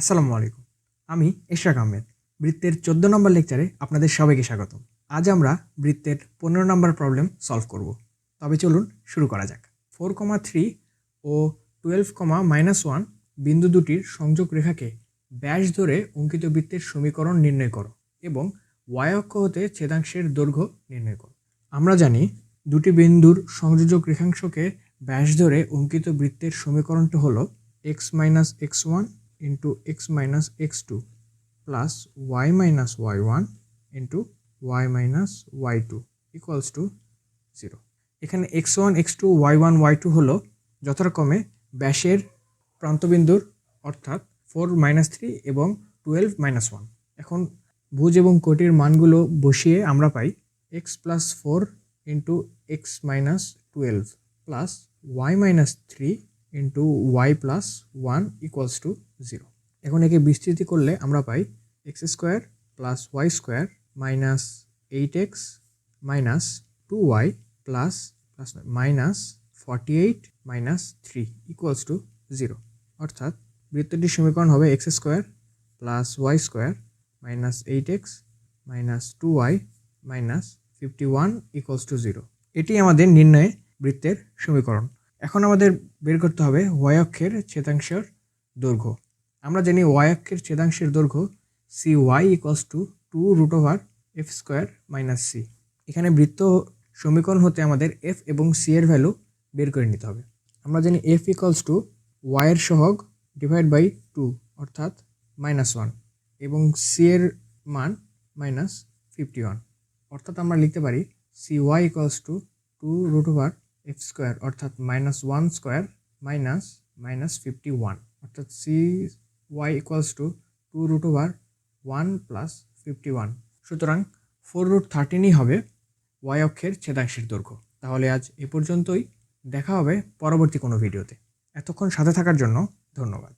আসসালামু আলাইকুম। আমি ইশরাক আহমেদ। বৃত্তের চোদ্দ নম্বর লেকচারে আপনাদের সবাইকে স্বাগত আজ আমরা বৃত্তের পনেরো নম্বর প্রবলেম সলভ করব। তবে চলুন শুরু করা যাক। ফোর কমা থ্রি ও টুয়েলভ কমা মাইনাস ওয়ান বিন্দু দুটির সংযোগ রেখাকে ব্যাস ধরে অঙ্কিত বৃত্তের সমীকরণ নির্ণয় করো এবং ওয়াই অক্ষ হতে ছেদাংশের দৈর্ঘ্য নির্ণয় করো। আমরা জানি দুটি বিন্দুর সংযোজক রেখাংশকে ব্যাস ধরে অঙ্কিত বৃত্তের সমীকরণটি হলো x minus x one x two plus y minus y one into y minus y two equals to zero এখানে x one x two y one y two হলো যথাক্রমে ব্যাসের প্রান্তবিন্দুর অর্থাৎ ফোর মাইনাস থ্রি এবং টুয়েলভ মাইনাস ওয়ান এখন ভুজ এবং কোটির মানগুলো বসিয়ে আমরা পাই x plus four into x minus twelve plus y minus three into y plus one equals to zero. এখন একে বিস্তৃতি করলে আমরা পাই x square plus y square minus eight x minus two y plus plus minus forty eight minus three equals to zero. অর্থাৎ বৃত্তটির সমীকরণ হবে x square plus y square minus eight x minus two y minus fifty one equals to zero. এটি আমাদের নির্ণয়ে বৃত্তের সমীকরণ। এখন আমাদের বের করতে হবে ওয়াই অক্ষের ছেদাংশের দৈর্ঘ্য। আমরা জানি ওয়াই অক্ষের ছেদাংশের দৈর্ঘ্য c y equals to two root over f square minus c এখানে বৃত্ত সমীকরণ হতে আমাদের এফ এবং সি এর ভ্যালু বের করে নিতে হবে। আমরা জানি এফ ইকুয়ালস টু ওয়াইয়ের সহগ ডিভাইড বাই টু অর্থাৎ মাইনাস ওয়ান এবং সি এর মান মাইনাস ফিফটি ওয়ান অর্থাৎ আমরা লিখতে পারি c y equals to two root over f square অর্থাৎ minus one square minus minus fifty one অর্থাৎ c y equals to two root over one plus fifty one সুতরাং four root থার্টিনই হবে y অক্ষের ছেদাংশের দৈর্ঘ্য। তাহলে আজ এ পর্যন্তই। দেখা হবে পরবর্তী কোনো ভিডিওতে। এতক্ষণ সাথে থাকার জন্য ধন্যবাদ।